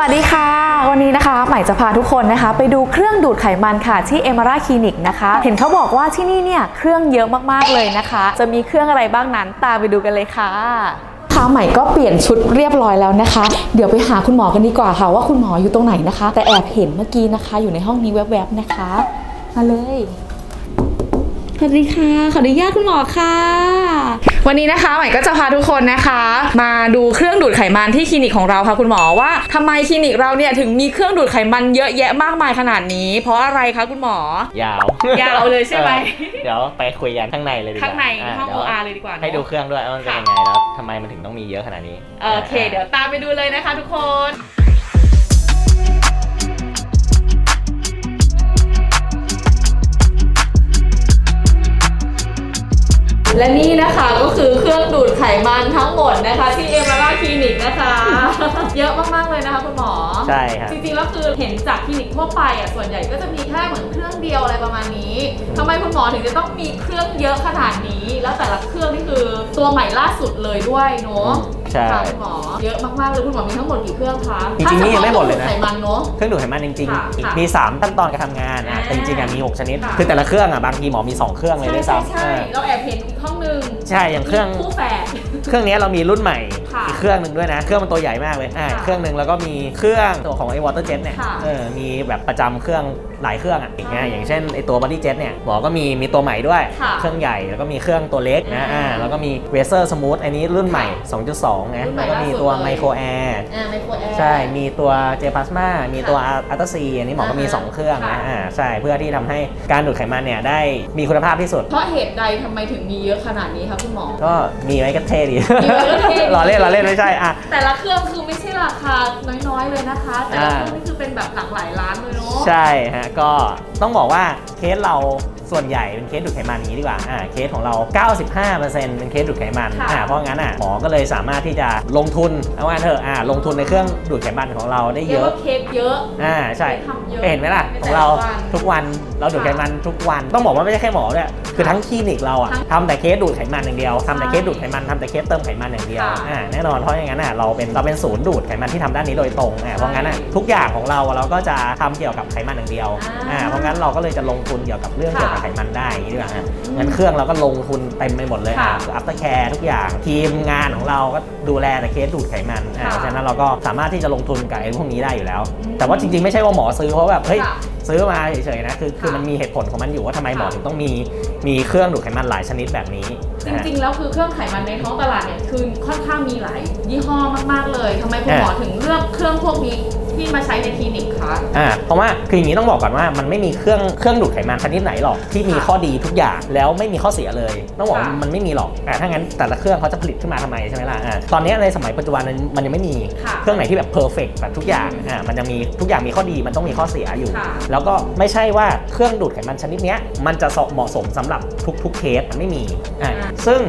วัสดีค่ะ วันนี้นะคะใหม่จะพาทุกคนนะคะ ไปดูเครื่องดูดไขมันค่ะที่เอมาราคลินิกนะคะ เห็นเขาบอกว่าที่นี่เนี่ยเครื่องเยอะมากๆเลยนะคะ จะมีเครื่องอะไรบ้างนั้นตามไปดูกันเลยค่ะค่ะใหม่ก็เปลี่ยนชุดเรียบร้อยแล้วนะคะ เดี๋ยวไปหาคุณหมอกันดีกว่าค่ะ ว่าคุณหมออยู่ตรงไหนนะคะ แต่แอบเห็นเมื่อกี้นะคะ อยู่ในห้องนี้แวบๆนะคะ มาเลยสวัสดีค่ะขออนุญาตคุณหมอค่ะ วันนี้นะคะใหม่ก็จะพาทุกคนนะคะ มาดูเครื่องดูดไขมันที่คลินิกของเราค่ะคุณหมอว่าทำไมคลินิกเราเนี่ยถึงมีเครื่องดูดไขมันเยอะแยะมากมายขนาดนี้ เพราะอะไรคะคุณหมอ ยาวยาวเลยใช่ไหมเออเดี๋ยวไปคุยกันข้างในเลยดีกว่าข้างในะห้องดี๋ยว OR เลยดีกว่าเนอะให้ดูเครื่องด้วยว่ามันเป็นค่ะยังไงแล้วทำไมมันถึงต้องมีเยอะขนาดนี้โอเค เดี๋ยวตามไปดูเลยนะคะ ทุกคน และนี่นะคะก็คือเครื่องดูดไขมันทั้งหมดนะคะ ที่เอมาราคลินิกนะคะ เยอะมากๆเลยนะคะคุณหมอ ใช่ครับ จริงๆแล้วคือเห็นจากคลินิกทั่วไปอะส่วนใหญ่ก็จะมีแค่เหมือนเครื่องเดียวอะไรประมาณนี้ทำไมคุณหมอถึงจะต้องมีเครื่องเยอะขนาดนี้ แล้วแต่ละเครื่องนี่คือตัวใหม่ล่าสุดเลยด้วยเนาะ ใช่ ค่ะคุณหมอเยอะมากๆเลยคุณหมอมีทั้งหมดกี่เครื่องคะจริงๆนี่ยังไม่หมดเลยนะถ้าฉพาตู้ไขมันเนาะ เครื่องดูดไขมันจริงค่ะๆอีกค่ะมี 3 ขั้นตอนการทำงานอะอ่าแต่จริงๆอะมี 6 ชนิด ค่ะ คือแต่ละเครื่องอะบางทีหมอมี 2 เครื่องเลยใช่ด้วยใช่ซ้ำใช่อ่า เราแอบเห็นอีกห้องนึงใช่อย่างเครื่องมีคู่แฝด เครื่องนี้เรามีรุ่นใหม่ ค่ะอีกเครื่องหนึ่งด้วยนะ เครื่องมันตัวใหญ่มากเลยอ่าค่ะเครื่องหนึ่งแล้วก็มีเครื่องตัวของไอ้ water jet เนี่ยค่ะ เออมีแบบประจำเครื่องหลายเครื่องอะอย่างเงี้ยอย่างเช่นไอ้ตัว body jet เนี่ยหมอก็มีมีตัวใหม่ด้วย ค่ะเครื่องใหญ่แล้วก็มีเครื่องตัวเล็กนะอ่าอ่าแล้วก็มี Razer Smooth อันนี้รุ่นใหม่ 2.2นะรุ่นใหม่แล้วก็มีตัวล่าสุดเลย Micro Air อ่าไมโครแอร์ ใช่ มีตัว J Plasma มีตัว a l t a C อันนี้หมอก็มี อ่าฮะ2 เครื่องนะ ค่ะ อ่า ใช่ เพื่อที่ทำให้การดูดไขมันเนี่ยได้มีคุณภาพที่สุด เพราะเหตุใดทำไมถึงมีเยอะขนาดนี้คะคุณหมอ ก็มีไว้ก็เท่ดี มีไว้ก็เท่ดีรอเล่นรอเล่นไม่ใช่อะ แต่ละเครื่องคือไม่ใช่ราคาน้อยๆเลยนะคะ แต่ละอ่าเครื่องนี่คือเป็นแบบหลักหลายล้านเลยเนาะ ใช่ฮะก็ต้องบอกว่าเคสเรา ส่วนใหญ่เป็นเคสดูดไขมันอย่างนี้ดีกว่าอ่าเคสของเรา 95%เป็นเคสดูดไขมันค่ะ อ่าเพราะงั้นอะหมอก็เลยสามารถที่จะลงทุนเอาว่าเถอะอ่าลงทุนในเครื่องดูดไขมันของเราได้เรีเยยกอะว่าเคสเยอะ อ่าใช่ทำเยอะเห็นไหมล่ะในขแต่องเราละวันทุกวันเราดูดไขมันทุกวันต้องบอกว่าไม่ใช่แค่หมอด้วยคือทั้งคลินิกเราอะทั้งทำแต่เคสดูดไขมันอย่างเดียวทำแต่ใช่เคสดูดไขมันทำแต่เคสเติมไขมันอย่างเดียวค่ะอ่าแน่นอนเพราะอย่างนั้นอะเราเป็นเราเป็นศูนย์ดูดไขมันที่ทำด้านนี้โดยตรงอ่าเพราะงั้นอะทุกอย่างของเราเราก็จะทำเกี่ยวกับไขมันอย่างเดียวอ่าอ่าเพราะงั้นเราก็เลยจะลงทุนเกี่ยวกับเรื่องค่ะ เกี่ยวกับไขมันได้อย่างนี้ดีกว่าฮะงั้นเครื่องเราก็ลงทุนเต็มไปหมดเลยค่ะอัปเตอร์แคร์ทุกอย่าง ทีมงานของเราก็ดูแลแต่เคสดูดไขมันอ่าะฉะนั้นเราก็สามารถที่จะลงทุนกับไอ้พวกนี้ได้อยู่แล้ว แต่ว่าจริงๆไม่ใช่ว่าหมอซื้อเพราะแบบเฮ้ยซื้อมาเฉยๆนะคือคือมันมีเหตุผลของมันอยู่ว่าทำไมหมอถึงต้องมีมีเครื่องดูดไขมันหลายชนิดแบบนี้ จริงๆ แล้วคือเครื่องไขมันในท้องตลาดเนี่ยคือค่อนข้างมีหลายยี่ห้อมากๆเลยทำไมคุณหมอถึงเลือกเครื่องพวกนี้ ที่มาใช้ในคลินิกคะอ่าเพราะว่าคืออย่างนี้ต้องบอกก่อนว่ามันไม่มีเครื่องเครื่องดูดไขมันชนิดไหนหรอกที่มีค่ะข้อดีทุกอย่างแล้วไม่มีข้อเสียเลยต้องบอกว่าค่ะมันไม่มีหรอกอ่าถ้างั้นแต่ละเครื่องเขาจะผลิตขึ้นมาทำไมใช่ไหมล่ะอ่าตอนนี้ในสมัยปัจจุบันมันมันยังไม่มีค่ะเครื่องไหนที่แบบเพอร์เฟกแบบทุกอย่างอ่ามันจะมีทุกอย่างมีข้อดีมันต้องมีข้อเสียอยู่ค่ะแล้วก็ไม่ใช่ว่าเครื่องดูดไขมันชนิดเนี้ยมันจะเหมาะสมสำหรับทุกๆเคสมันไม่มีอ่าอ่าซึ่ง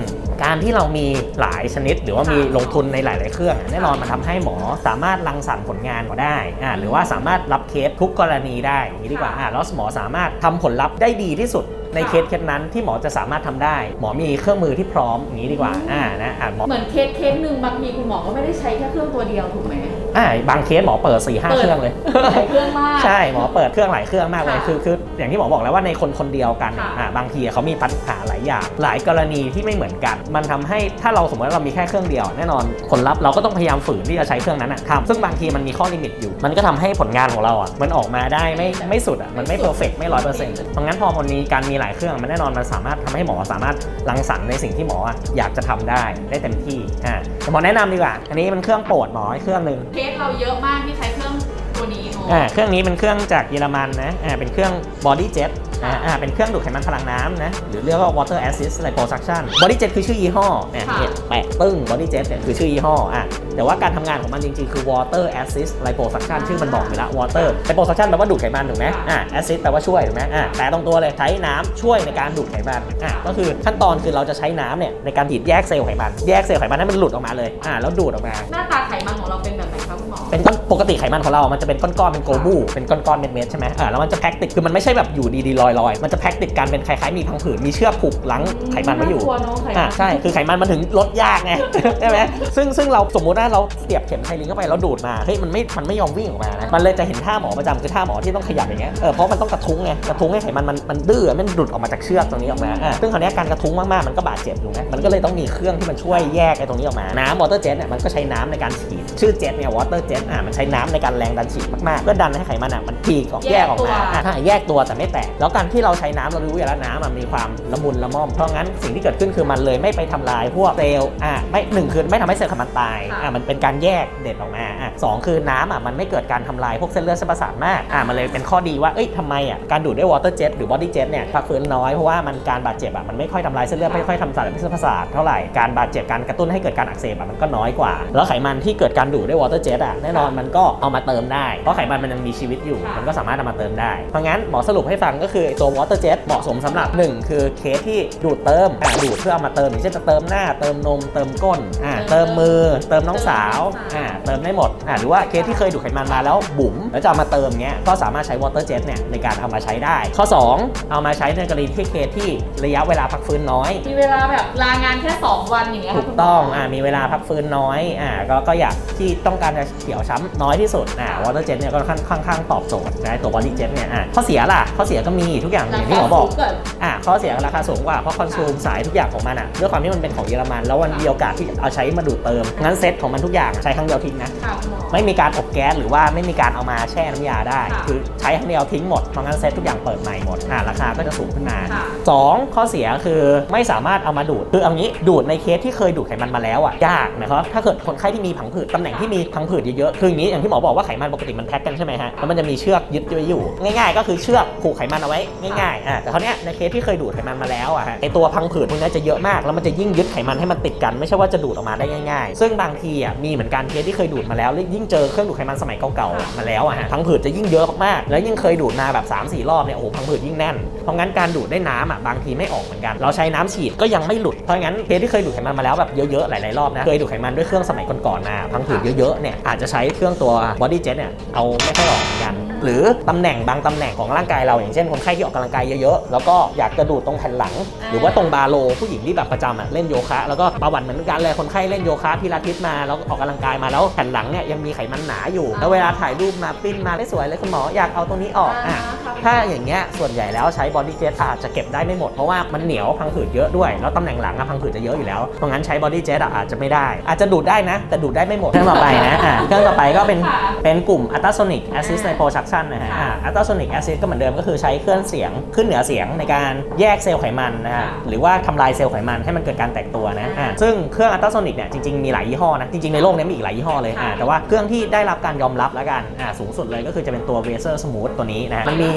การที่เรามีหลายชนิด หรือว่าค่ะมีลงทุนในหลาย ๆ เครื่องอะแน่นอนมันทำให้หมอสามารถรังสรรค์ผลงานก็ได้อ่าหรือว่าสามารถรับเคสทุกกรณีได้อย่างนี้ดีกว่าค่ะอ่าแล้วหมอสามารถทำผลลัพธ์ได้ดีที่สุดในค่ะเคสเคสนั้นที่หมอจะสามารถทำได้ หมอมีเครื่องมือที่พร้อมอย่างนี้ดีกว่าอ่านะอ่าหมอเหมือนเคสเคสหนึ่งบางทีคุณหมอก็ไม่ได้ใช้แค่เครื่องตัวเดียวถูกไหม อ่าบางเคสหมอเปิด4ี่ห้าเปิดเครื่องเลยหลายเครื่องมากใช่หมอเปิดเครื่องหลายเครื่องมากเลยค่ะคือคืออย่างที่หมอบอกแล้วว่าในคนคนเดียวกันค่ะอะบางทีเขามีปัญหาหลายอย่างหลายกรณีที่ไม่เหมือนกัน มันทำให้ถ้าเราสมมติว่าเรามีแค่เครื่องเดียว แน่นอนผลลัพธ์เราก็ต้องพยายามฝืนที่จะใช้เครื่องนั้นอะทำซึ่งบางทีมันมีข้อลิมิตอยู่ มันก็ทำให้ผลงานของเราอะมันออกมาได้ไม่ไม่สุดอะมันไม่เพอร์เฟกไม่ร้อยเปอร์เซ็นต์เพราะงั้นพอมันมีการมีหลายเครื่องมันแน่นอนมันสามารถทำให้หมอสามารถรังสรรค์ในสิ่งที่หมออะอยากจะทำได้ได้เต็มที่อ่าแต่หมอแนะนำดีกว่า อันนี้เป็นเครื่องโปรดหมอเครื่องหนึ่งเคสเราเยอะมากที่ใช้เครื่องตัวนี้เนาะอ่าเครื่องนี้เป็นเครื่องจากเยอรมันนะอ่าเป็นเครื่อง body jet นะอ่าเป็นเครื่องดูดไขมันพลังน้ำนะหรือเรียกว่า water assist liposuction body jet คือชื่อยี่ห้อเนี่ยค่ะเนี่ยแปะปึ้ง body jet เนี่ยคือชื่อยี่ห้ออะแต่ว่าการทำงานของมันจริงๆ คือ water assist liposuction ชื่อมันบอกอยู่แล้ว water liposuction แปลว่าดูดไขมันถูกไหมอ่า assist แปลว่าช่วยถูกไหมอ่าแต่ตรงตัวเลยใช้น้ำช่วยในการดูดไขมันอ่าก็คือขั้นตอนคือเราจะใช้น้ำเนี่ยในการดีดแยกเซลล์ไขมันแยกเซลล์ไขมันให้มันหลุดออกมาเลยอ่าแล้วดูดออกมา หน้าตาไขมันของเราเป็นแบบไหนคะคุณหมอ เป็นก้อนปกติไขมันของเรา มันจะเป็นก้อนๆ เป็นโกลบูเป็นก้อนๆ เม็ดๆ ใช่ไหมอ่าแล้วมันจะแพ็กติด คือมันไม่ใช่แบบอยู่ดีๆ ลอยลอยๆมันจะแพ็คติดกันเป็นคล้ายๆ มีพังผืด มีเชือกผูกหลังไขมันไว้อยู่น่ากลัวเนอะไขมันอ่าใช่ คือไขมันมันถึงลดยากไง ใช่ไหมซึ่งซึ่งเราสมมุติว่าเราเสียบเข็มไทลิงเข้าไปแล้วดูดมา เฮ้ย มันไม่ มันไม่ยอมวิ่งออกมานะ มันเลยจะเห็นท่าหมอประจำคือท่าหมอที่ต้องขยับอย่างเงี้ย เออ เพราะมันต้องกระทุ้งไง กระทุ้งให้ไขมันมันมันดื้อมันดุดออกมาจากเชือกตรงนี้ออกมา อ่าซึ่งคราวเนี้ยการกระทุ้งมากๆ มันก็บาดเจ็บอยู่นะมันก็เลยต้องมีเครื่องที่มันช่วยแยกไอ้ตรงนี้ออกมา น้ำวอเตอร์เจ็ตเนี่ยมันก็ใช้น้ำในการฉีดชื่อเจ็ตเนี่ยวอเตอร์เจ็ตอ่ามันใช้น้ำในการแรงดันฉีดมากๆเพื่อดันให้ไขมันอะมันพีกออกแยกออกมาอะอะแยกตัวแต่ไม่แตกแล้วการที่เราใช้น้ำเรารู้อยู่แล้วน้ำมันมีความละมุนละม่อมเพราะงั้นสิ่งที่เกิดขึ้นคือมันเลยไม่ไปทำลายพวกเซลล์อะไม่หนึ่งคือไม่ทำให้เซลล์ไขมันตายค่ะอะมันเป็นการแยกเด็ดออกมาอะสองคือน้ำอะมันไม่เกิดการทำลายพวกเส้นเลือดเส้นประสาทมากอะมันเลยเป็นข้อดีว่าเอ้ยทำไมอะการดูดด้วยวอเตอร์เจ็ตหรือบอดี้เจ็ตเนี่ยพักฟื้นน้อยเพราะว่ามันการบาดเจ็บอะมันไม่ค่อยทำลายเส้นเลือดไม่ค่อยทำสารเส้นประสาทเท่าไหร่การบาดเจ็บการกระตุ้นให้เกิดการอักเสบอะมันก็น้อยกว่า แล้วไขมันที่เกิดการดูดด้วยวอเตอร์เจ็ตอะแน่นอนมันก็เอามาเติมได้ เพราะไขมันมันยังมีชีวิตอยู่ มันก็สามารถเอามาเติมได้ เพราะงั้นหมอสรุปให้ฟังก็คือตัว water jet เหมาะสมสำหรับ 1 คือเคสที่ดูดเติมอะดูดเพื่อเอามาเติมอย่างเช่นจะเติมหน้าเติมนมเติมก้นอะเติมมือ เติมน้องสาวอะเติมได้หมดอะหรือว่าเคสที่เคยดูดไขมันมาแล้วบุ๋มแล้วจะเอามาเติมเงี้ยก็สามารถใช้ water jet เนี่ยในการเอามาใช้ได้ ข้อ 2 เอามาใช้ในกรณีที่เคสที่ระยะเวลาพักฟื้นน้อย มีเวลาแบบลางานแค่ 2 วันอย่างเงี้ยถูค่ะกคุณหมต้องอ่ามีเวลาพักฟื้นน้อยอ่าก็ก็อยากที่ต้องการจะเขียวช้ำน้อยที่สุดอ่าวอเตอร์เจ็ตเนี่ยก็ค่อนค่อนข้างตอบโจทย์นะตัวบอดี้เจ็ตเนี่ยอ่าข้อเสียล่ะข้อเสียก็มีทุกอย่างอย่างที่หมอบอกเกิดอ่าข้อเสียราคาสูงกว่าเพราะคอนซูมสายทุกอย่างของมันอะด้วยความที่มันเป็นของเยอรมัน แล้วมันมีโอกาสที่เอาใช้มาดูดเติม งั้นเซ็ตของมันทุกอย่างใช้ครั้งเดียวทิ้งนะค่ะคุณหมอไม่มีการอบแก๊สหรือว่าไม่มีการเอามาแช่น้ำยาได้ค่ะคือใช้ครั้งเดียวทิ้งหมดเพราะงั้นเซ็ตทุกอย่างเปิดใหม่หมดอ่าราคาก็จะสูงขึ้นมาค่ะสองข้อเสียคือไม่สามารถเอามาดูดคือเอางี้ดูดในเคสที่เคยดูดไขมันมาแล้วอะยากนะครับถ้าเกิดคนไข้ที่มีผังผืดตำแหน่งที่มีผังผืดเยอะๆคืออย่างนี้อย่างที่หมอบอกว่าไขมันปกติมันแพ็คกันใช่ไหมฮะแล้วมันจะมีเชือกยึดไว้อยู่ ง่ายๆ ก็คือเชือกผูกไขมันเอาไว้ง่ายๆอะแต่คราวเนี้ยในเคสที่เคยดูดไขมันมาแล้วอะฮะไอตัวพังผืดพวกนี้จะเยอะมาก แล้วมันจะยิ่งยึดไขมันให้มันติดกันไม่ใช่ว่าจะดูดออกมาได้ง่าย ๆ ซึ่งบางทีอะมีเหมือนกันเคสที่เคยดูดมาแล้วยิ่งเจอเครื่องดูดไขมันสมัยเก่าๆมาแล้วอะฮะพังผืดจะยิ่งเยอะมากๆแล้วยิ่งเคยดูดมาแบบ3 4 รอบเนี่ยโอ้โหพังผืดยิ่งแน่นเพราะงั้นการดูดได้น้ำอะบางทีไม่ออกเหมือนกัน เราใช้น้ำฉีดก็ยังไม่หลุดเพราะงั้นเคสที่เคยดูดไขมันมาแล้วแบบเยอะๆหลายๆรอบนะเคยดูดไขมันด้วยเครื่องสมัยก่อนๆมาพังผืดเยอะๆเนี่ยอาจจะใช้ช้เครื่องตัว body jet เนี่ยเอาไม่ค่อยออกเหมือนกัน หรือตำแหน่งบางตำแหน่งของร่างกายเราอย่างเช่นคนไข้ที่ออกกำลังกายเยอะๆ แล้วก็อยากจะดูดตรงแผ่นหลัง หรือว่าตรงบาโลผู้หญิงที่แบบประจำอะเล่นโยคะ แล้วก็ประวัติเหมือนกันเลยคนไข้เล่นโยคะพิลาทิสมาแล้วออกกำลังกายมาแล้วแผ่นหลังเนี่ยยังมีไขมันหนาอยู่ แล้วเวลาถ่ายรูปมาปิ้นมาได้สวยเลยคุณหมออยากเอาตรงนี้ออกอะถ้าอย่างเงี้ยส่วนใหญ่แล้วใช้บอดี้เจ็ตอาจจะเก็บได้ไม่หมดเพราะว่ามันเหนียวพังผืดเยอะด้วย แล้วตำแหน่งหลังอะพังผืดจะเยอะอยู่แล้วเพราะงั้นใช้บอดี้เจ็ตอาจจะไม่ได้ อาจจะดูดได้นะ แต่ดูดได้ไม่หมดเครื่องต่อไปนะอะเครื่องต่อไปก็เป็นค่ะเป็นกลุ่ม ultrasonic assist ใน production นะฮะอะ ultrasonic assist ก็เหมือนเดิมก็คือใช้เครื่องเสียงขึ้นเหนือเสียงในการแยกเซลล์ไขมันนะฮะหรือว่าทำลายเซลล์ไขมันให้มันเกิดการแตกตัวนะอะซึ่งเครื่อง ultrasonic เนี่ยจริงๆมีหลายยี่ห้อนะจริงๆในโลกเนี้มีอีกหลายยี่ห้อเลยอะแต่ว่าเครื่องที่ได้รับการยอมรับแล้วกันอะสูงสุดเลยก็คือจะเป็นตัว Razer Smooth ตัวนี้นะฮะมันมี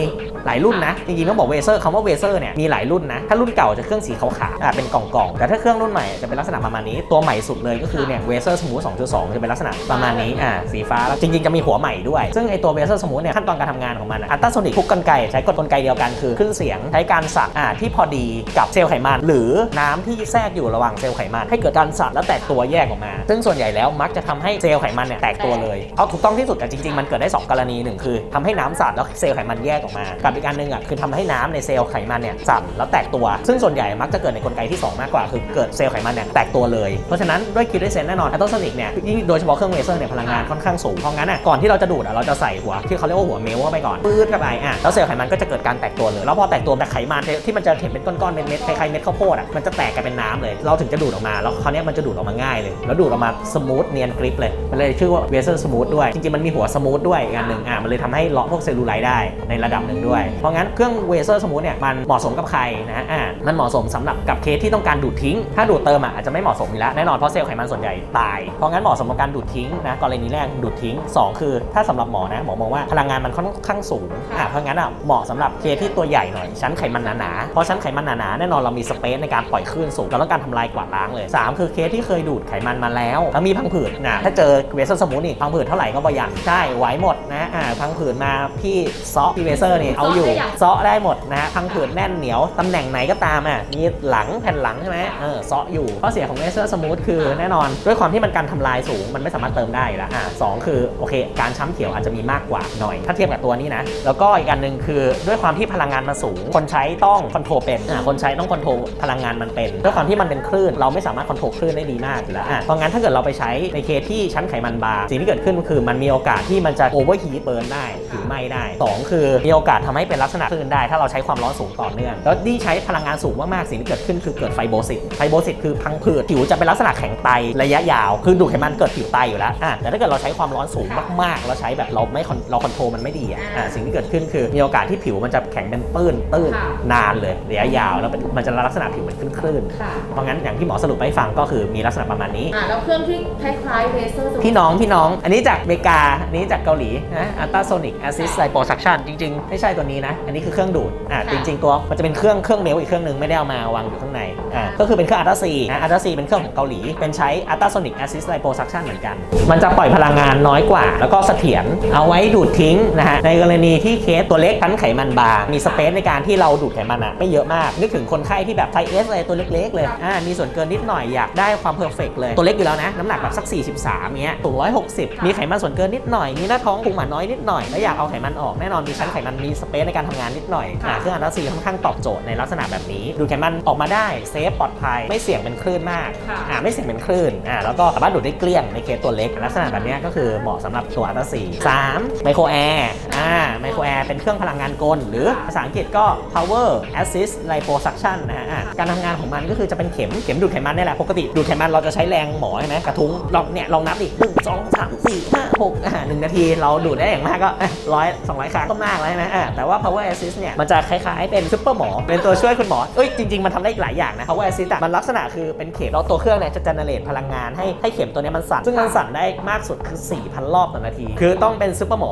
หลายรุ่นนะจริงๆต้องบอกเวเซอร์คำว่าเวเซอร์เนี่ยมีหลายรุ่นนะถ้ารุ่นเก่าจะเครื่องสีขาวๆอะเป็นกล่องๆแต่ถ้าเครื่องรุ่นใหม่จะเป็นลักษณะประมาณนี้ตัวใหม่สุดเลยก็คือเนี่ยเวเซอร์สมูท2.2จะเป็นลักษณะประมาณนี้อ่าสีฟ้าแล้วจริงๆจะมีหัวใหม่ด้วย ซึ่งไอตัวเวเซอร์สมูทเนี่ยขั้นตอนการทำงานของมันอัลตราโซนิกทุกกลไกใช้กลไกเดียวกันคือขึ้นเสียงใช้การสับอ่าที่พอดีกับเซลล์ไขมัน หรือน้ำที่แทรกอยู่ระหว่างเซลล์ไขมัน ให้เกิดการสับแล้วแตกตัวแยกออกมา ซึ่งส่วนใหญ่แล้วมักจะทำให้เซลล์ไขมันเนี่ยแตกตัวเลยเอาถูกต้องที่สุดแต่จริงๆมันเกิดได้สองกรณีหนึ่งคือทำให้น้ำสับแล้วเซลล์ไขมันแยกออกมากับอีกอันหนึ่งอะคือทำให้น้ำในเซลล์ไขมันเนี่ยสั่นแล้วแตกตัว ซึ่งส่วนใหญ่มักจะเกิดในกลไกที่ 2 มากกว่า คือเกิดเซลล์ไขมันเนี่ยแตกตัวเลย เพราะฉะนั้นด้วยคิดด้วยเซนแน่นอนอัลตราโซนิกเนี่ยยิ่งโดยเฉพาะเครื่องเลเซอร์เนี่ยพลังงานค่อนข้างสูงเพราะงั้นอะก่อนที่เราจะดูดอะเราจะใส่หัวที่เขาเรียกว่าหัวเมลเข้าไปก่อนปื๊ดเข้าไปอะแล้วเซลล์ไขมันก็จะเกิดการแตกตัวเลย แล้วพอแตกตัวแบบไขมันที่มันจะเห็นเป็นก้อนๆเม็ดๆคล้ายๆเม็ดข้าวโพดอะมันจะแตกกลายเป็นน้ำเลย เราถึงจะดูดออกมาแล้วคราวนี้มันจะดูดออกมาง่ายเลย แล้วดูดออกมาสมูทเนียนกริปเลยมันเลยชื่อว่าเวเซอร์สมูทด้วยจริงๆมันมีหัวสมูทด้วยอีกอันหนึ่งอะมันเลยทำให้เลาะพวกเซลลูไลท์ได้ในระดับหนึ่งด้วย เพราะงั้นเครื่องเวเซอร์สมูทเนี่ยมันเหมาะสมกับใครนะอ่ามันเหมาะสมสำหรับกับเคสที่ต้องการดูดทิ้ง ถ้าดูดเติมอะอาจจะไม่เหมาะสมอยู่แล้วแน่นอนเพราะเซลล์ไขมันส่วนใหญ่ตายเพราะงั้นเหมาะสมกับการดูดทิ้งนะกรณีแรกดูดทิ้งสองคือถ้าสำหรับหมอนะหมอมองว่าพลังงานมันค่อนข้างสูงอะเพราะงั้นอะเหมาะสำหรับเคสที่ตัวใหญ่หน่อย ชั้นไขมันหนาๆเพราะชั้นไขมันหนาๆแน่นอนเรามีสเปซในการปล่อยคลื่นสูงเราต้องการทำลายกวาดล้างเลยสามคือเคสที่เคยดูดไขมันมาแล้วแล้วมีพังผืดนะถ้าเจอเวเซอร์สมูทนี่พังผืดเท่าไหร่ก็บ่ยังใช่ไหวหมดนะอ่าพังผืดมาพี่ซอพี่เวเซอร์นี่เอาอยู่เซาะได้หมดนะฮะพังผืดแน่นเหนียวตำแหน่งไหนก็ตามอะมีหลังแผ่นหลังใช่ไหมเออเซาะอยู่ข้อเสียของเลเซอร์สมูทคือแน่นอน ด้วยความที่มันการทำลายสูงมันไม่สามารถเติมได้อยู่แล้วอะสองคือโอเค การช้ำเขียวอาจจะมีมากกว่าหน่อยถ้าาเทียบกับตัวนี้นะ แล้วก็อีกอันหนึ่งคือด้วยความที่พลังงานมันสูง คนใช้ต้องคอนโทรลเป็นคนใช้ต้องคอนโทรลพลังงานมันเป็นด้วยความที่มันเป็นคลื่น เราไม่สามารถคอนโทรลคลื่นได้ดีมากอยู่แล้วอะเพราะงั้นถ้าเกิดเราไปใช้ในเคสที่ชั้นไขมันบางสิ่งที่เกิดขึ้นคือมันมีโอกาสที่มันจะโอเวอร์ฮีทเบิร์นได้หรือไม้ได้สองคือมีโอกาสทำให้เป็นลักษณะคลื่นได้ ถ้าเราใช้ความร้อนสูงต่อเนื่องแล้วนี่ใช้พลังงานสูงมากๆสิ่งที่เกิดขึ้นคือเกิดไฟโบซิสไฟโบซิสคือพังผืดผิวจะเป็นลักษณะแข็งไตระยะยาวคือดูดไขมันเกิดผิวไตอยู่แล้วแต่ถ้าเกิดเราใช้ความร้อนสูงมากๆ เราใช้แบบเราไม่เราคอนโทรลมันไม่ดีอะอะสิ่งที่เกิดขึ้นคือมีโอกาสที่ผิวมันจะแข็งเป็นปื้นตื้นค่ะนานเลยระยะยาวแล้วมันจะลักษณะผิวเหมือนคลื่นๆค่ะเพราะงั้นอย่างที่หมอสรุปให้ฟังก็คือมีลักษณะประมาณนี้ อ่าแล้วเครื่องที่คล้ายๆเลเซอร์ พี่น้องพี่น้อง อันนี้จากอเมริกา อันนี้จากเกาหลีนะอัลตราโซนิกแอซิสไลโปซัคชันจริง ๆ ไม่ใช่ตัวนี้นะ อันนี้คือเครื่องดูดอ่าจริงๆตัวมันจะเป็นเครื่องเครื่องเมลอีกเครื่องหนึ่งไม่ได้เอามาวางอยู่ข้างในอ่าก็คือเป็นเครื่องอัลตราซีนะอัลตราซีเป็นเครื่องของเกาหลี เป็นใช้อัลตราโซนิกแอซิสไลโปซัคชันเหมือนกัน มันจะปล่อยพลังงานน้อยกว่า แล้วก็เสถียรเอาไว้ดูดทิ้งนะฮะในกรณีที่เคสตัวเล็กชั้นไขมันบาง มีสเปซในการที่เราดูดไขมันอะไม่เยอะมาก นึกถึงคนไข้ที่แบบไทเอสอะไรตัวเล็กๆเลยอ่ามีส่วนเกินนิดหน่อยอยากได้ความเพอร์เฟกเลยตัวเล็กอยู่แล้วนะน้ำหนักแบบสัก 43เงี้ยสูง160 มีไขมันส่วนเกินนิดหน่อยมีหน้าท้องพุงหมาน้อยนิดหน่อยแล้วอยากเอาไขมันออกแน่นอนมีชั้นไขมันมีสเปซในการทำงานนิดหน่อยอ่าเครื่องอัลตราซีค่อนข้างตอบโจทย์ในลักษณะแบบนี้ ดูดไขมันออกมาได้เซฟปลอดภัยไม่เสี่ยงเป็นคลื่นมากค่ะอ่าไม่เสี่ยงเป็นคลื่นอ่าแล้วก็สามารถดูดได้เกลี้ยงในเคสตัวเล็กลักษณะแบบเนี้ยก็คือเหมาะสำหรับตัวอัลตราซีสามไมโครแอร์อ่าไมโครแอร์เป็นเครื่องพลังงานกล หรือภาษาอังกฤษก็ power assist liposuction นะฮะการทำงานของมันก็คือจะเป็นเข็มเข็มดูดไขมันนี่แหละปกติดูดไขมันเราจะใช้แรงหมอใช่ไหมกระทุ้งลองเนี่ยลองนับดิหนึ่งสองสามสี่ห้าหกอ่าหนึ่งนาทีเราดูดได้อย่างมากก็ร้อยสองร้อยครั้งก็มากแล้วใช่ไหมอ่าแต่ว่า power assist เนี่ยมันจะคล้ายๆเป็นซุปเปอร์หมอเป็นตัวช่วยคุณหมอเอ้ยจริงๆมันทำได้อีกหลายอย่างนะ power assist อะมันลักษณะคือเป็นเข็มแล้วตัวเครื่องเนี่ยจะ generate พลังงานให้ให้เข็มตัวนี้มันสั่นซึ่งมันสั่นได้มากสุดคือ4,000รอบต่อนาที คือต้องเป็นซุปเปอร์หมอ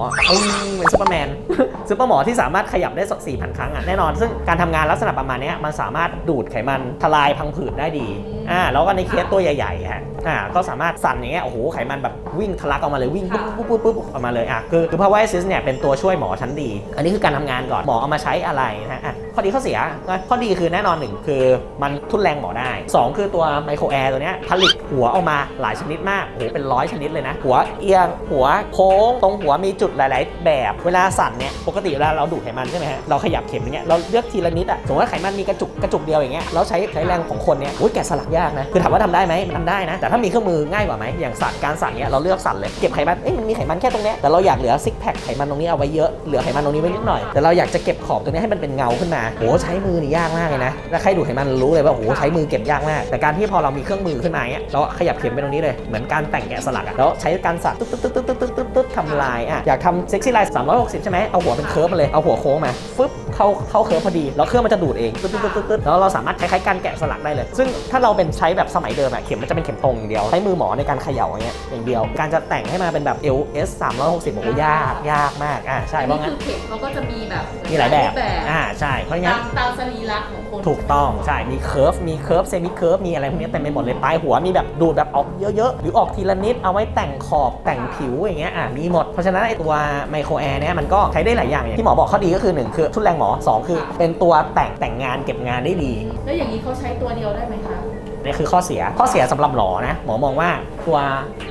อืมเป็นซุปเปอร์แมนซุปเปอร์หมอที่สามารถขยับได้สัก4,000ครั้งอะแน่นอน ซึ่งการทำงานลักษณะประมาณนี้มันสามารถดูดไขมันทลายพังผืดได้ดีอ่าแล้วก็ในเคสตัวใหญ่ๆฮะอ่าก็สามารถสั่นอย่างเงี้ยโอ้โหไขมันแบบวิ่งทะลักออกมาเลยวิ่งปุ๊บปุ๊บปุ๊บปุ๊บออกมาเลยอะคือคือ power assist เนี่ยเป็นตัวช่วยหมอชั้นดี อันนี้คือการทำงานก่อนหมอเอามาใช้อะไรนะฮะอะข้อดีข้อเสียนข้อดีคือแน่นอนหนึ่งคือมันทุนแรงหมอได้สองคือตัวไมโครแอร์ตัวเนี้ยผลิตหัวออกมาหลายชนิดมากโอ้โหเป็นร้อยชนิดเลยนะ หัวเอียงหัวโค้งตรงหัวมีจุดหลาย ๆแบบเวลาสั่นเนี่ยปกติเวลาเราดูดไขมันใช่ไหมฮะเราขยับเข็มอย่างเงี้ยเราเลือกทีละนิดอะสมมติว่าไขมันมีกระจุกกระจุกเดียวอย่างเงี้ยแล้วใช้ใช้แรงของคนเนี่ยโอ้ยแกะสลักยากนะคือถามว่าทำได้ไหมมันทำได้นะ แต่ถ้ามีเครื่องมือง่ายกว่าไหมอย่างสั่นการสั่นเนี่ยเราเลือกสั่นเลยเก็บไขมันเอ้ยมันมีไขมันแค่ตรงเนี้ยแต่เราอยากเหลือซิกแพคไขมันตรงนี้เอาไว้เยอะเหลือไขมันตรงนี้ไว้นิดหน่อยแต่เราอยากจะเก็บขอบตรงนี้ให้มันเป็นเงาขึ้นมาโหใช้มือนี่ยากมากเลยนะแล้วใครดูดไขมันรู้เลยว่าโหใช้มือเก็บยากมาก แต่การที่พอเรามีเครื่องมือขึ้นมาเนี่ยเราขยับเข็มไปตรงนี้เลยเหมือนการแต่งแกะสลักอะแล้วใช้การสั่นตึ๊ดตึ๊ดตึ๊ดตึ๊ดตึ๊ดตึ๊ดตึ๊ดทำลายอะอยากทำเซ็กซี่ไลน์360 ใช่ไหมเอาหัวเป็นเคิร์ฟมาเลย เอาหัวโค้งมาฟึบเข้าเข้าเคิร์ฟพอดี แล้วเครื่องมันจะดูดเองตึ๊ดตึ๊ดตึ๊ดตึ๊ดตึ๊ดแล้วเราสามารถคล้ายๆการแกะสลักได้เลย ซึ่งถ้าเราเป็นใช้แบบสมัยเดิมอะเข็มมันจะเป็นเข็มตรงอย่างเดียว ใช้มือหมอในการเขย่าอย่างเงี้ยอย่างเดียว การจะแต่งให้มาเป็นแบบ LS 360โอ้โหยากยากมากอะใช่เพนี่ราะงั้นคือเข็มเขาก็จะมีแบบมีหลายแบบรูปแบบอ่าใช่เพราะงั้ตานมตามสรีระของคนถูกต้องใช่มีเคิร์ฟมีเคิร์ฟเซมิเคิร์ฟมีอะไรพวกนี้เต็มไปหมดเลยปลายหัวมีแบบดูดแบบออกเยอะๆหรือออกทีละนิดเอาไว้แต่งขอบแต่งผิวอย่างเงี้ยอะมีหมดเพราะฉะนั้นไอตัวไมโครแอร์เนี่ยมันก็ใช้ได้หลายอย่างอย่างที่หมอบอกข้อดีก็คือ 1 คือทุนแรงหมอ 2 คือ เป็นตัวแต่งแต่งงานเก็บงานได้ดีแล้วอย่างนี้เขาใช้ตัวเดียวได้ไหมคะนี่คือข้อเสียข้อเสียสำหรับหมอนะหมอมองว่าตัว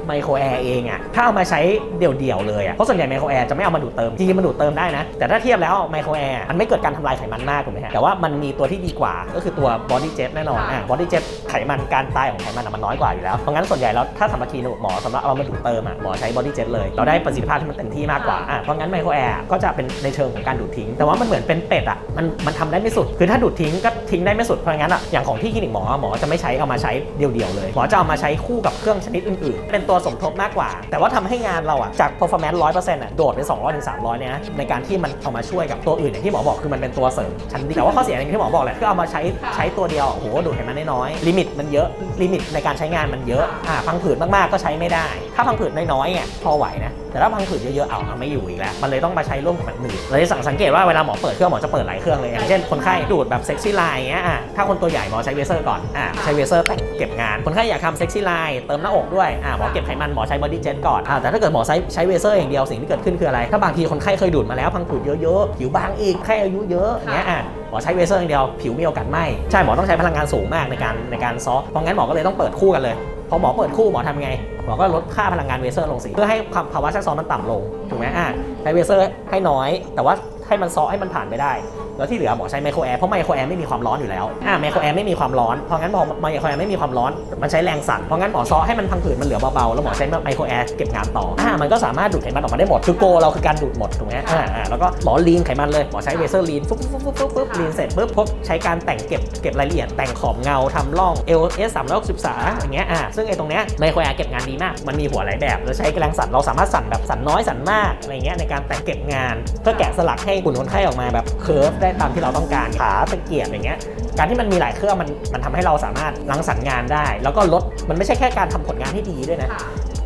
ไมโครแอร์เองอะถ้าเอามาใช้เดี่ยวๆเลยอะเพราะส่วนใหญ่ไมโครแอร์จะไม่เอามาดูดเติม จริงๆมันดูดเติมได้นะ แต่ถ้าเทียบแล้วไมโครแอร์มันไม่เกิดการทำลายไขมันมากถูกไหมฮะ แต่ว่ามันมีตัวที่ดีกว่า ก็คือตัวบอดี้เจ็ตแน่นอนอะบอดี้เจ็ตไขมันการตายของไขมันอะมันน้อยกว่าอยู่แล้ว เพราะงั้นส่วนใหญ่แล้วถ้าสำหรับทีหมอสำหรับเอามาดูดเติมอะหมอใช้บอดี้เจ็ตเลย เราได้ประสิทธิภาพที่มันเต็มที่มากกว่าอะเพราะงั้นไมโครแอร์ก็จะเป็นในเชิงของการดูดทิ้ง แต่ว่ามันเหมือนเป็นเป็ดอะมันมันทำได้ไม่สุด คือถ้าดูดทิ้งก็ทิ้งได้ไม่สุด เพราะงั้นอะอย่างของที่คลินิกหมอหมอจะไม่ใช้เอามาใช้เดี่ยวๆเลย หมอจะเอามาใช้คู่กับเครื่องชนิดอื่นๆ เป็นตัวสมทบมากกว่า แต่ว่าทำให้งานเราอะจาก performance 100%อะโดดไป 200ถึง300เนี่ยในการที่มันเอามาช่วยกับตัวอื่นอย่างที่หมอบอกคือมันเป็นตัวเสริมชั้นดีแต่ว่าข้อเสียอย่างที่หมอบอกแหละคือเอามาใช้ใช้ตัวเดียวโอ้โหดูดไขมันได้น้อยลิมิตมันเยอะลิมิตในการใช้งานมันเยอะอ่าพังผืดมากๆก็ใช้ไม่ได้ ถ้าพังผืดน้อยๆเนี่ยพอไหวนะแต่ถ้าพังผืดเยอะๆเอาเอาไม่อยู่อีกแล้ว มันเลยต้องมาใช้ร่วมกับแบบอื่นเลยสังสังเกตว่าเวลาหมอเปิดเครื่องหมอจะเปิดหลายเครื่องเลยอย่างเช่นคนไข้ดูดแบบเซ็กซี่ไลน์เงี้ยอะถ้าคนตัวใหญ่หมอใช้เวเซอร์ก่อนอะใช้เวเซอร์แต่งเก็บงาน คนไข้อยากทำเซ็กซี่ไลน์เติมหน้าอกด้วยอะหมอเก็บไขมันหมอใช้บอดี้เจนก่อนอะแต่ถ้าเกิดหมอใช้ใช้เวเซอร์อย่างเดียวสิ่งที่เกิดขึ้นคืออะไร ถ้าบางทีคนไข้เคยดูดมาแล้วพังผืดเยอะๆผิวบางอีกไข้อายุเยอะเงี้ยอะหมอใช้เวเซอร์อย่างเดียวผิวมีโอกาสไหม้ใช่หมอต้องใช้พลังงานสูงมากในการในการซอฟเพราะงั้นหมอก็เลยต้องเปิดคู่กันเลยพอหมอเปิดคู่หมอทำไงหมอก็ลดค่าพลังงานเวเซอร์ลงสิเพื่อให้ความภาวะแทรกซ้อนมันต่ำลงถูกไหมอ่าใช้เวเซอร์ให้น้อยแต่ว่า ให้มันซ้อให้มันผ่านไปได้ แล้วที่เหลือหมอใช้ไมโครแอร์เพราะไมโครแอร์ไม่มีความร้อนอยู่แล้วอ่าไมโครแอร์ไม่มีความร้อนเพราะงั้นพอไมโครแอร์ไม่มีความร้อนมันใช้แรงสั่นเพราะงั้นหมอซ้อให้มันพังผืดมันเหลือเบาๆแล้วหมอใช้ไมโครแอร์เก็บงานต่ออ่ามันก็สามารถดูดไขมันออกมาได้หมดคือโกเราคือการดูดหมดถูกไหมอ่าอ่าแล้วก็หมอลีนไขมันเลยหมอใช้เวเซอร์ลีนปุ๊บปุ๊บปุ๊บปุ๊บปุ๊บลีนเสร็จปุ๊บพบใช้การแต่งเก็บเก็บรายละเอียดแต่งขอบเงาทำร่อง LS 360องศาอย่างเงี้ยอ่าซึ่งไอ้ตรงเนี้ยไมโครแอร์เก็บงานดีมากมันมีหัวหลายแบบแล้วใช้แรงสั่นเราสามารถสั่นแบบสั่นน้อยสั่นมากอะไรเงี้ยในการแต่งเก็บงานเพื่อแกะสลักให้หุ่มคนไข้ออกมาแบบเคิร์ฟได้ตามที่เราต้องการขาตะเกียบอย่างเงี้ยการที่มันมีหลายเครื่องมันมันทำให้เราสามารถรังสรรค์งานได้ แล้วก็ลดมันไม่ใช่แค่การทำผลงานให้ดีด้วยนะ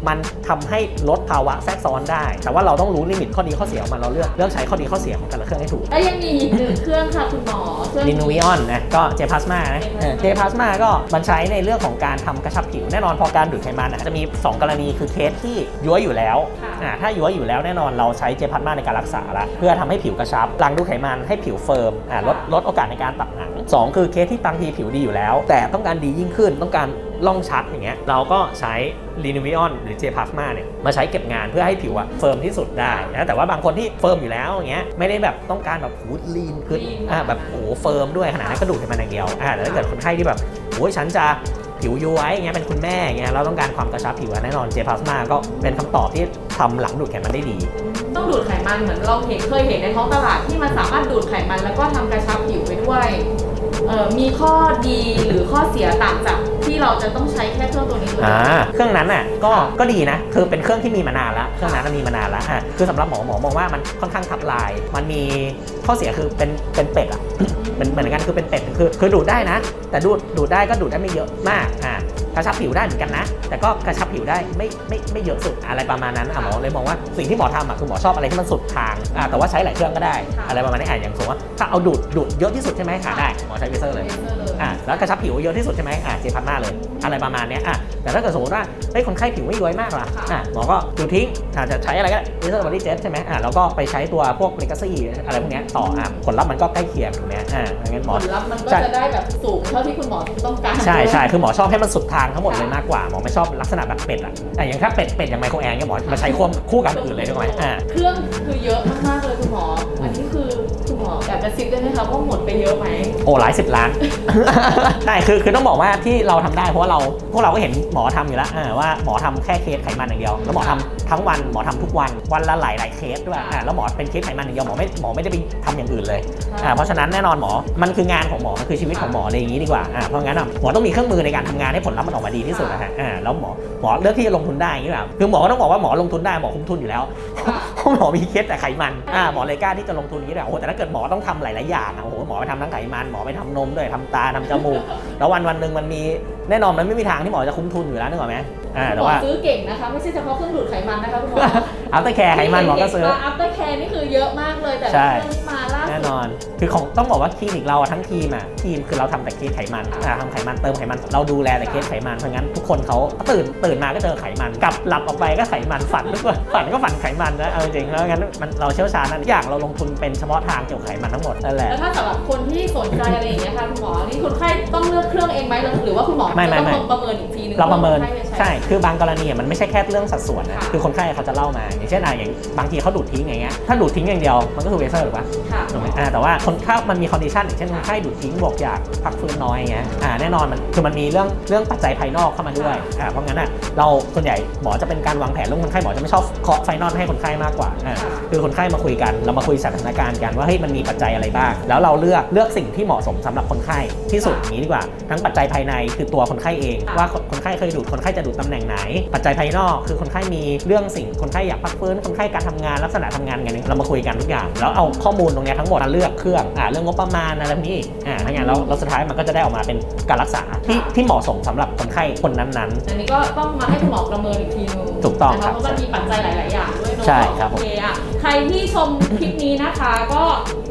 มันทำให้ลดภาวะแทรกซ้อนได้ แต่ว่าเราต้องรู้ลิมิตข้อดีข้อเสียของมันเราเลือกเลือกใช้ข้อดีข้อเสียของแต่ละเครื่องให้ถูก แล้วยังมีอีกหนึ่งเครื่องค่ะคุณหมอเครื่องลินูวิออนนะก็เจพลาสมานะเจพลาสมาก็มันใช้ในเรื่องของการทำกระชับผิวแน่นอนพอการดูดไขมันนะจะมี 2 กรณีคือเคสที่ย้วยอยู่แล้วค่ะอ่าถ้าย้วยอยู่แล้วแน่นอนเราใช้เจพลาสมาในการรักษาละเพื่อทำให้ผิวกระชับหลังดูดไขมันให้ผิวเฟิร์มอ่าลดลดโอกาสในการตัดหนังสองคือเคสที่บางทีผิวดีอยู่แล้ว แต่ต้องการดียิ่งขึ้นต้องการ ล่องชัดอย่างเงี้ยเราก็ใช้ลีนูวิออนหรือเจพลาสมาเนี่ยมาใช้เก็บงานเพื่อให้ผิวอะเฟิร์มที่สุดได้นะแต่ว่าบางคนที่เฟิร์มอยู่แล้วอย่างเงี้ยไม่ได้แบบต้องการแบบหูลีนขึ้น lean อ่าแบบโอ้โหเฟิร์มด้วยขนาดนั้นก็ดูดไขมันอย่างเดียวอ่าแต่ถ้าเกิดคนไข้ที่แบบโอ้ยฉันจะผิวย้วยอย่างเงี้ยเป็นคุณแม่อย่างเงี้ยเราต้องการความกระชับผิวอะแน่นอนเจพลาสมาก็เป็นคำตอบที่ทำหลังดูดไขมันได้ดี ต้องดูดไขมันเหมือนเราเห็นเคยเห็นในท้องตลาดที่มันสามารถดูดไขมันแล้วก็ทำกระชับผิวไปด้วยเอ่อมีข้อดีหรือข้อเสียต่างจาก ที่เราจะต้องใช้แค่เครื่องตัวนี้ตัวเดีอ่ายวเครื่องนั้นอะก็ก็ดีนะคือเป็นเครื่องที่มีมานานละเครื่องนั้นนะมีมานานละอะคือสำหรับหมอหมอมองว่ามันค่อนข้างทับลาย มันมีข้อเสียคือเป็นเป็นเป็ดอะ เป็นเหมือนกันคือเป็นเป็ดคือคือดูดได้นะ แต่ดูดดูดได้ก็ดูดได้ไม่เยอะมากอ่ากระชับผิวได้เหมือนกันนะ แต่ก็กระชับผิวได้ไม่ไม่ไม่เยอะสุดอะไรประมาณนั้นอะหมอเลยมองว่าสิ่งที่หมอทำอะคือหมอชอบอะไรที่มันสุดทางอะแต่ว่าใช้หลายเครื่องก็ได้ อะไรประมาณนี้อะอย่างสมมติว่าถ้าเอาดูดดูดเยอะที่สุดใช่ไหมค่ะได้หมอใช้เวเซอร์เลยอ่ะแล้วกระชับผิวเยอะที่สุดใช่ไหมอะเจพัดมาเลย อะไรประมาณเนี้ยอะแต่ถ้าเกิดสมมติว่าเฮ้ยคนไข้ผิวไม่ย้วยมากล่ะค่ะอะหมอก็ดูดทิ้งอาจจะใช้อะไรก็ได้เลเซอร์บอดี้เจ็ตใช่ไหมอะแล้วก็ไปใช้ตัวพวกเลกาซี่อะไรพวกเนี้ยต่ออะผลลัพธ์มันก็ใกล้เคียงถูกไหมอะงั้นหมผอลลัพธ์มันก็ใช่จะได้แบบสูงเท่าที่คุณหมอต้องการใช่ใช่คือหมอชอบให้มันสุดทางทั้งหมดเลยมากกว่าหมอไม่ชอบลักษณะแบบเป็ดอะอะอย่างถ้าเป็ดเป็ดอย่างไมโครแอร์เนี่ยหมอมาใช้ควบคู่กับอันอื่นเลยถูกไหมอะเครื่องคือเยอะมากๆเลยคุณหมอ กจะซิปได้ไหมคะว่าหมดไปเยอะไหมโอ้หลายสิบล้าน ใช่คือคือต้องบอกว่าที่เราทำได้เพราะว่าเราพวกเราก็เห็นหมอทำอยู่แล้วอ่าว่าหมอทำแค่เคสไขมันอย่างเดียว แล้วหมอทำทั้งวันหมอทำทุกวันวันละหลายหลายๆเคสด้วยอ่าแล้วหมอเป็นเคสไขมันอย่างเดียวหมอไม่หมอไม่ได้ไปทำอย่างอื่นเลยอ่าเพราะฉะนั้นแน่นอนหมอมันคืองานของหมอมันคือชีวิตของหมอเลยอย่างนี้ดีกว่าอ่าเพราะงั้นอะหมอต้องมีเครื่องมือในการทำงานให้ผลลัพธ์มันออกมาดีที่สุดนะฮะอ่าแล้วหมอหมอเลือกที่จะลงทุนได้อย่างนี้แบบคือหมอก็ต้องบอกว่าหมอลงทุนได้หมอคุ้มทุนอยู่แล้วเพราะหมอมีเคสแต่ไขมันอ่าหมอเลยกล้าที่จะลงทุนอย่างนี้แหละโอ้โหแต่ถ้าเกิดหมอต้องทำหลายๆอย่างนะโอ้โหหมอไปทำทั้งไขมันหมอไปทำนมด้วยทำตาทำจมูกแล้ววันวันหนึ่งมันมีแน่นอนมันไม่มีทางที่หมอจะคุ้มทุนอยู่แล้วนึกออกไหม อ่าคุณแต่หมอว่า ซื้อเก่งนะคะ ไม่ใช่เฉพาะเครื่องดูดไขมันนะคะคุณหมออัพเตอร์แคร์ไขมันหมอก็ซื้ออัพเตอร์แคร์นี่คือเยอะมากเลยแต่ใช่เครื่องมาล่าสุดแน่นอน คือของต้องบอกว่าคลินิกเราอะทั้งทีมอะทีมคือเราทำแต่เคสไขมันอ่าทำไขมันเติมไขมันเราดูแลแต่เคสไขมันเพราะงั้นทุกคนเขาตื่นตื่นมาก็เจอไขมันกลับหลับออกไปก็ไขมันฝันทุกคนฝันก็ฝันไขมันนะเอาจริงๆแล้วงั้นมันเราเชี่ยวชาญนั่นอย่างเราลงทุนเป็นเฉพาะทางเกี่ยวกับไขมันทั้งหมดนั่นแหละแล้วถ้าสำหรับคนที่สนใจอะไรอย่างเงี้ยค่ะคุณหมอนี่คนไข้ต้องเลือกเครื่องเองไหมหรือว่าคุณหมอไม่ไม่จะไม่ต้องประเมินอีกทีนึงเราประเมินว่คนไข้จใช่คือบางกรณีอะมันไม่ใช่แค่เรื่องสัดส่วนนะค่ะคือคนไข้เขาจะเล่ามา อย่างเช่นอะอย่างบางทีเขาดูดทิ้งอย่างเงี้ยถ้าดูดทิ้งอย่างเดียวมันก็คือเวเซอร์ถูกปะค่ะถูกไหมอ่าแต่ว่าคนถ้ามันมีคอนดิชันอย่างเช่นคนไข้ดูดทิ้งบวกอยากพักฟื้นน้อยอย่างเงี้ยอ่าแน่นอนมันคือมันมีเรื่องเรื่องปัจจัยภายนอกเข้ามาด้วยอ่าเพราะงั้นอะเราส่วนใหญ่หมอจะเป็นการวางแผนเรื่องคนไข้หมอจะไม่ชอบเคาะไฟนอลให้คนไข้มากกว่าอ่าค่ะคือคนไข้มาคุยกันเรามาคุยสถานการณ์กันว่าเฮ้ยมันมีปัจจัยอะไรบ้าง แล้วเราเลือกเลือกสิ่งที่เหมาะสมสำหรับคนไข้ที่สุดอย่างนี้ดีกว่าทั้งปัจจัยภายในคือตัวคนไข้เองว่าคนคนไข้เคยดูดคนไข้จะดูดตำแหน่งไหน ปัจจัยภายนอกคือคนไข้มีเรื่องสิ่งคนไข้อยากพักฟื้นคนไข้การทำงานลักษณะทำงานไงเนี่ยเรามาคุยกันทุกอย่าง แล้วเอาข้อมูลตรงเนี้ยทั้งหมดมาเลือกเครื่องอ่าเรื่องงบประมาณอะไรพวกนี้อีกอ่าถ้างั้นแล้วแล้วสุดท้ายมันก็จะได้ออกมาเป็นการรักษาที่ที่เหมาะสมสำหรับคนไข้คนนั้นๆ อันนี้ก็ต้องมาให้คุณหมอประเมินอีกทีนึงถูกต้องนะครัคะบเพราะมันมีปัจจัยหลาย ๆ อย่างด้วยเนาะใช่ครับผมโอเคอะใครที่ชมคลิปนี้นะคะ ก็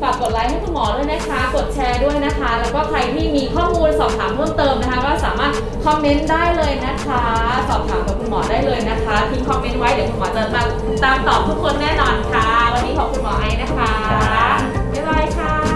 ฝากกดไลค์ให้คุณหมอด้วยนะคะ กดแชร์ด้วยนะคะ แล้วก็ใครที่มีข้อมูลสอบถามเพิ่มเติมนะคะ ก็สามารถคอมเมนต์ได้เลยนะคะสอบถามกับคุณหมอได้เลยนะคะทิ้งคอมเมนต์ไว้เดี๋ยวคุณหมอจะมาตามตอบทุกคนแน่นอนค่ะ วันนี้ขอบคุณหมอไอ้นะคะบ๊ายบายค่ะ